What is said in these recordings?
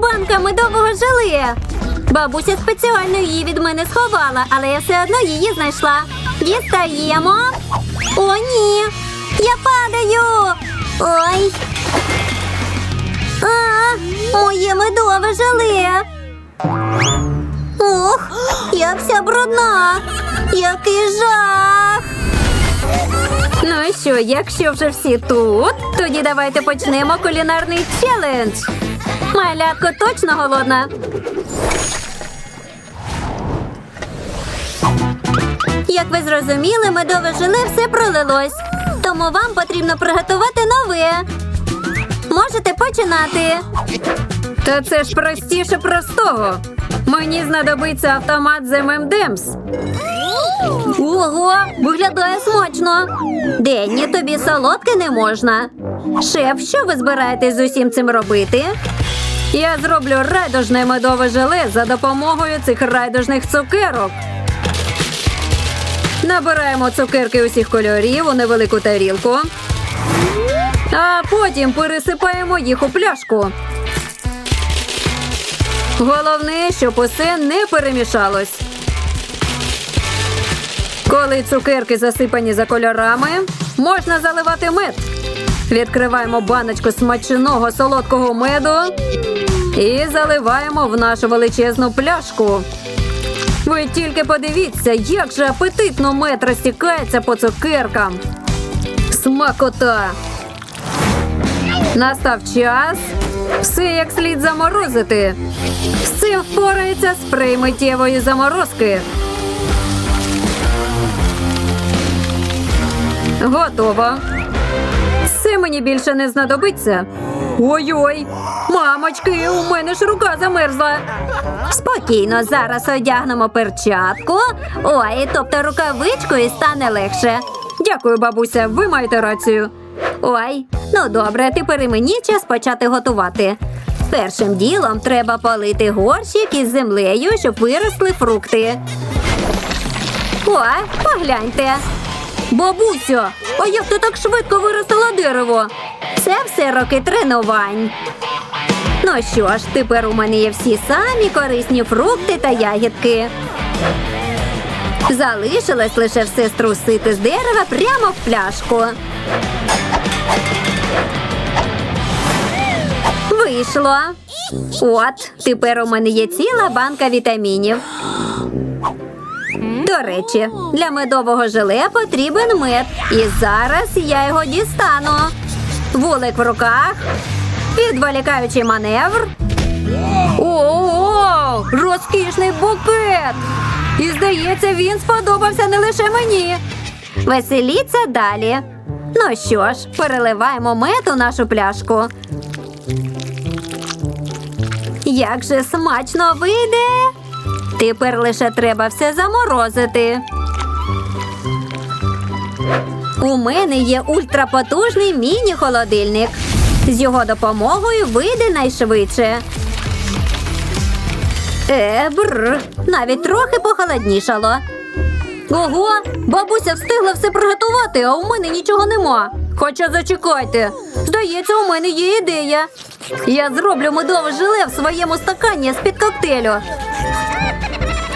банка медового желе. Бабуся спеціально її від мене сховала, але я все одно її знайшла. Дістаємо. О, ні. Я падаю. Ой. А, моє медове желе. Ох, я вся брудна. Який жах. Ну що, якщо вже всі тут, тоді давайте почнемо кулінарний челендж. Малятко точно голодна. Як ви зрозуміли, медове желе все пролилось. Тому вам потрібно приготувати нове. Можете починати. Та це ж простіше простого. Мені знадобиться автомат з ММДемс. Ого, виглядає смачно. Денні, тобі солодке не можна. Шеф, що ви збираєтесь з усім цим робити? Я зроблю райдужне медове желе за допомогою цих райдужних цукерок. Набираємо цукерки усіх кольорів у невелику тарілку. А потім пересипаємо їх у пляшку. Головне, щоб усе не перемішалось. Коли цукерки засипані за кольорами, можна заливати мед. Відкриваємо баночку смачного солодкого меду і заливаємо в нашу величезну пляшку. Ви тільки подивіться, як же апетитно мед розтікається по цукеркам. Смакота! Настав час все як слід заморозити. З цим впорається спрей миттєвої заморозки. Готово. Це мені більше не знадобиться. Ой-ой, мамочки, у мене ж рука замерзла. Спокійно, зараз одягнемо перчатку. Ой, тобто рукавичку і стане легше. Дякую, бабуся, ви маєте рацію. Ой, ну добре, тепер і мені час почати готувати. Першим ділом треба полити горщик із землею, щоб виросли фрукти. О, погляньте. Бабусю, а як ти так швидко виростила дерево? Це все роки тренувань. Ну що ж, тепер у мене є всі самі корисні фрукти та ягідки. Залишилось лише все струсити з дерева прямо в пляшку. Вийшло. От, тепер у мене є ціла банка вітамінів. До речі, для медового желе потрібен мед. І зараз я його дістану. Вулик в руках. Відволікаючий маневр. О, розкішний букет! І здається, він сподобався не лише мені. Веселіться далі. Ну що ж, переливаємо мед у нашу пляшку. Як же смачно вийде. Тепер лише треба все заморозити. У мене є ультрапотужний міні-холодильник. З його допомогою вийде найшвидше. Е, бр, навіть трохи похолоднішало. Ого, бабуся встигла все приготувати, а у мене нічого нема. Хоча зачекайте. Здається, у мене є ідея. Я зроблю медове желе в своєму стакані з-під коктейлю.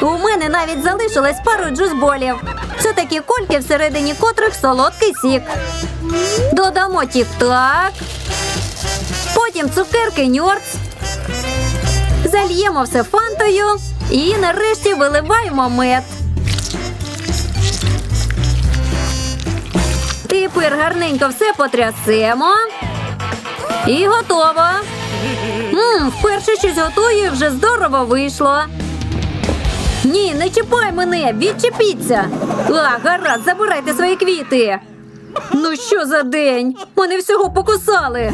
У мене навіть залишилось пару джузболів. Це такі кульки, всередині котрих солодкий сік. Додамо тік-так. Потім цукерки ньорц. Зальємо все фантою і нарешті виливаємо мед. Тепер гарненько все потрясемо. І готово. Мм, вперше щось готую і вже здорово вийшло. Ні, не чіпай мене, відчепіться. А, гаразд, забирайте свої квіти. Ну що за день? Мене всього покусали.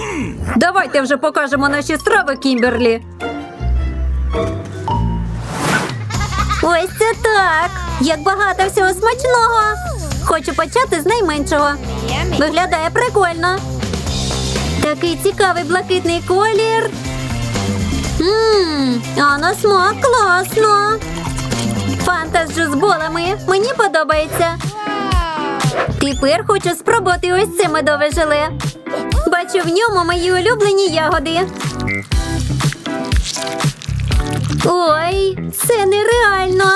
Давайте вже покажемо наші страви, Кімберлі. Ось це так. Як багато всього смачного. Хочу почати з найменшого. Виглядає прикольно. Такий цікавий блакитний колір. Ммм, а на смак класно. Фанта з джузболами. Мені подобається. Тепер хочу спробувати ось це медове желе. Бачу в ньому мої улюблені ягоди. Ой, це нереально.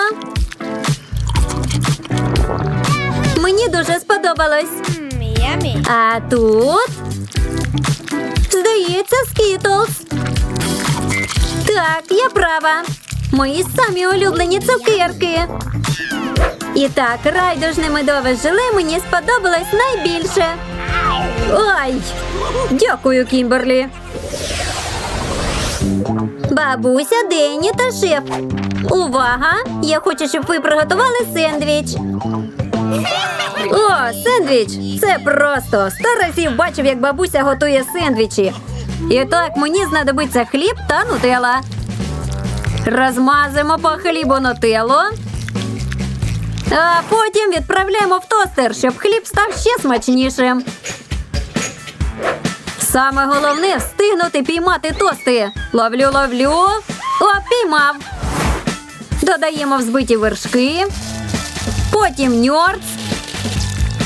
Мені дуже сподобалось. А тут здається скітлс. Так, я права. Мої самі улюблені цукерки. І так, райдужне медове желе мені сподобалось найбільше. Ай! Дякую, Кімберлі. Бабуся, Денні та шеф. Увага! Я хочу, щоб ви приготували сендвіч. О, сендвіч! Це просто. Сто разів бачив, як бабуся готує сендвічі. І так мені знадобиться хліб та нутела. Розмазуємо по хлібу нутеллу. А потім відправляємо в тостер, щоб хліб став ще смачнішим. Саме головне встигнути піймати тости. Ловлю, ловлю. О, піймав. Додаємо взбиті вершки. Потім ньорц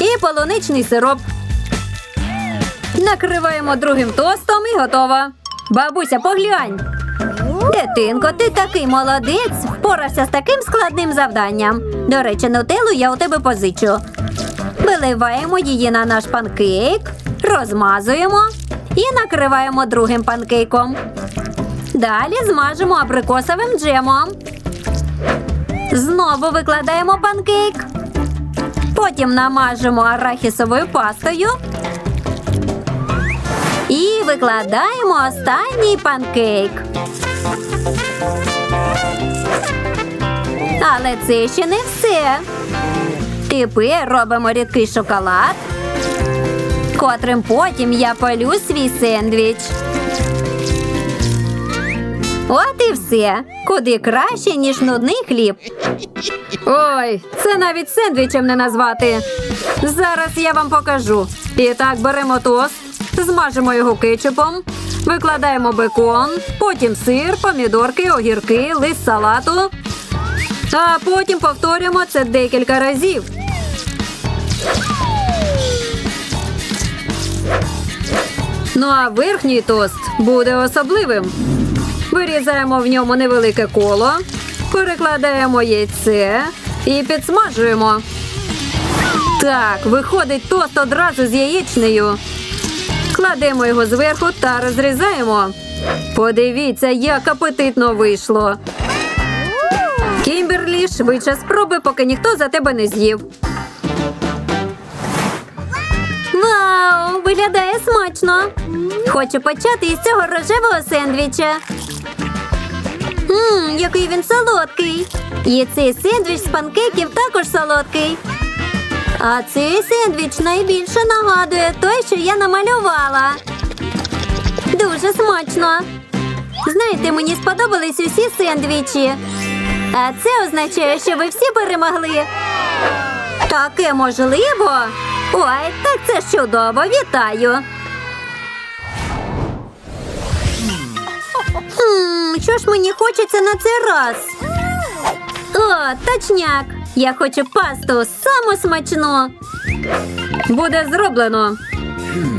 і полуничний сироп. Накриваємо другим тостом і готово. Бабуся, поглянь. Дитинко, ти такий молодець, впорався з таким складним завданням. До речі, нутеллу я у тебе позичу. Виливаємо її на наш панкейк, розмазуємо і накриваємо другим панкейком. Далі змажемо абрикосовим джемом. Знову викладаємо панкейк. Потім намажемо арахісовою пастою. І викладаємо останній панкейк. Але це ще не все. Тепер робимо рідкий шоколад, котрим потім я полю свій сендвіч. От і все. Куди краще, ніж нудний хліб. Ой, це навіть сендвічем не назвати. Зараз я вам покажу. І так беремо тост, змажемо його кетчупом, викладаємо бекон, потім сир, помідорки, огірки, лист салату. А потім повторюємо це декілька разів. Ну а верхній тост буде особливим. Вирізаємо в ньому невелике коло, перекладаємо яйце і підсмажуємо. Так, виходить тост одразу з яєчнею. Кладемо його зверху та розрізаємо. Подивіться, як апетитно вийшло. Кімберлі, швидше спробуй, поки ніхто за тебе не з'їв. Вау, виглядає смачно. Хочу почати із цього рожевого сендвіча. Ммм, який він солодкий. І цей сендвіч з панкейків також солодкий. А цей сендвіч найбільше нагадує той, що я намалювала. Дуже смачно. Знаєте, мені сподобались усі сендвічі. А це означає, що ви всі перемогли. Таке можливо? Ой, так це чудово, вітаю. Хм, що ж мені хочеться на цей раз? О, точняк! Я хочу пасту саму смачну. Буде зроблено.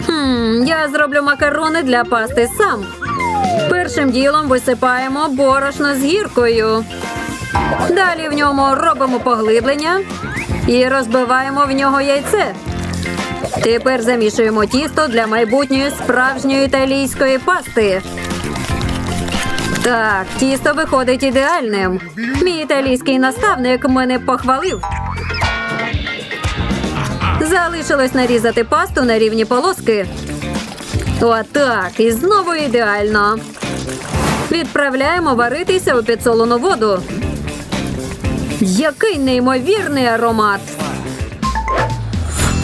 Хм, я зроблю макарони для пасти сам. Першим ділом висипаємо борошно з гіркою. Далі в ньому робимо поглиблення і розбиваємо в нього яйце. Тепер замішуємо тісто для майбутньої справжньої італійської пасти. Так, тісто виходить ідеальним. Мій італійський наставник мене похвалив. Залишилось нарізати пасту на рівні полоски. Отак, і знову ідеально. Відправляємо варитися у підсолену воду. Який неймовірний аромат!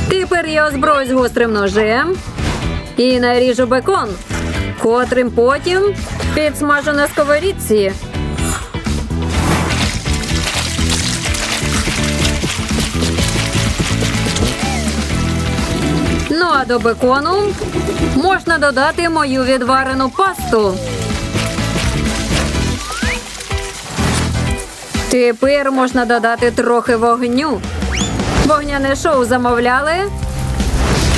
Тепер я озброюсь гострим ножем і наріжу бекон, котрим потім підсмажу на сковорідці. Ну а до бекону можна додати мою відварену пасту. Тепер можна додати трохи вогню. Вогняне шоу замовляли?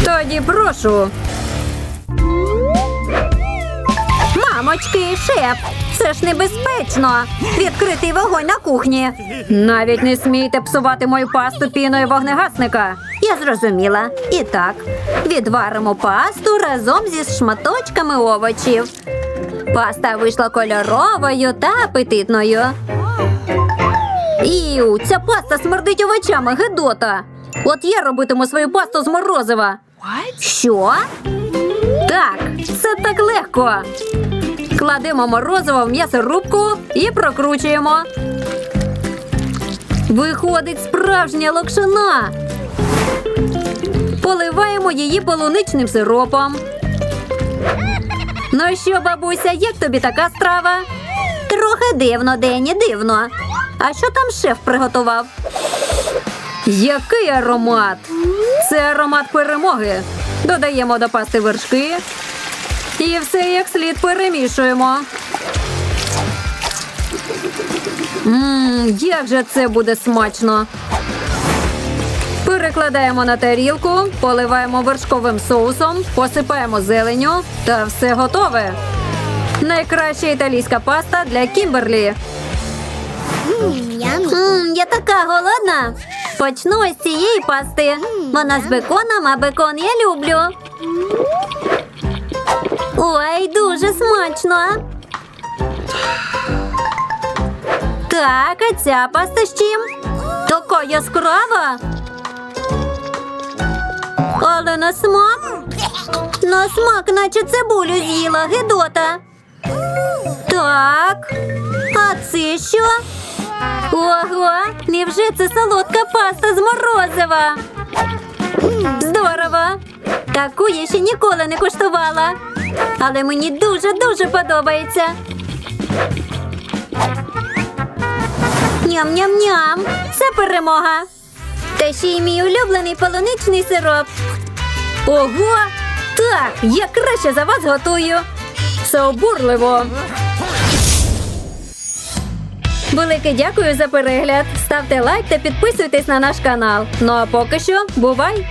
Тоді прошу. Мамочки, шеф, Це ж небезпечно. Відкритий вогонь на кухні. Навіть не смійте псувати мою пасту піною вогнегасника. Я зрозуміла. І так, відваримо пасту разом зі шматочками овочів. Паста вийшла кольоровою та апетитною. Іу, ця паста смердить овочами, гидота. От я робитиму свою пасту з морозива. Що? Так, це так легко. Кладемо морозиво в м'ясорубку і прокручуємо. Виходить справжня локшина. Поливаємо її полуничним сиропом. Ну що, бабуся, як тобі така страва? Трохи дивно, Дені, дивно. А що там шеф приготував? Який аромат! Це аромат перемоги. Додаємо до пасти вершки. І все як слід перемішуємо. Мм, як же це буде смачно. Перекладаємо на тарілку, поливаємо вершковим соусом, посипаємо зеленю та все готове. Найкраща італійська паста для Кімберлі. Мм, я така голодна. Почну з цієї пасти. Вона з беконом, а бекон я люблю. Ой, дуже смачно. Так, а ця паста з чим? Така яскрава. Але на смак? На смак, наче цибулю з'їла, гидота. Так. А це що? Ого, невже це солодка паста з морозива? Здорово! Таку я ще ніколи не куштувала. Але мені дуже-дуже подобається. Ням-ням-ням! Це перемога. Та ще й мій улюблений полуничний сироп. Ого! Так, я краще за вас готую. Це обурливо. Велике дякую за перегляд. Ставте лайк та підписуйтесь на наш канал. Ну а поки що, бувай!